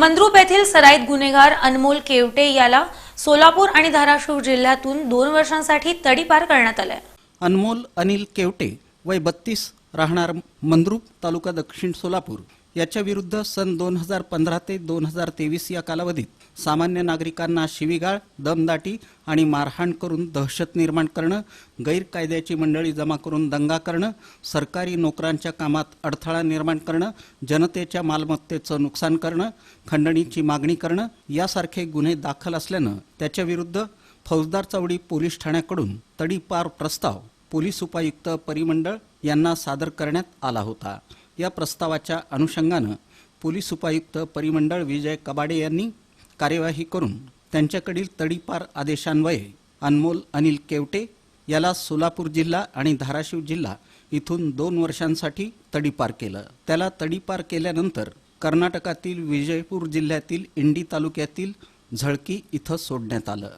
मंद्रुप येथील सराईत गुन्हेगार अनमोल केवटे याला सोलापूर आणि धाराशिव जिल्ह्यातून दोन वर्षांसाठी तडीपार करण्यात आलाय. अनमोल अनिल केवटे वय बत्तीस राहणार मंद्रुप तालुका दक्षिण सोलापूर. याच्या विरुद्ध सन दोन हजार पंधरा ते दोन हजार तेवीस या कालावधीत सामान्य नागरिकांना शिवीगाळ दमदाटी आणि मारहाण करून दहशत निर्माण करणं गैरकायद्याची मंडळी जमा करून दंगा करणं सरकारी नोकरांच्या कामात अडथळा निर्माण करणं जनतेच्या मालमत्तेचं नुकसान करणं खंडणीची मागणी करणं यासारखे गुन्हे दाखल असल्यानं त्याच्याविरुद्ध फौजदार चौडी पोलीस ठाण्याकडून तडीपार प्रस्ताव पोलीस उपायुक्त परिमंडळ यांना सादर करण्यात आला होता. या प्रस्तावाच्या अनुषंगानं पोलीस उपायुक्त परिमंडळ विजय कबाडे यांनी कार्यवाही करून त्यांच्याकडील तडीपार आदेशान्वये अनमोल अनिल केवटे याला सोलापूर जिल्हा आणि धाराशिव जिल्हा इथून दोन वर्षांसाठी तडीपार केलं. त्याला तडीपार केल्यानंतर कर्नाटकातील विजयपूर जिल्ह्यातील इंडी तालुक्यातील झळकी इथं सोडण्यात आलं.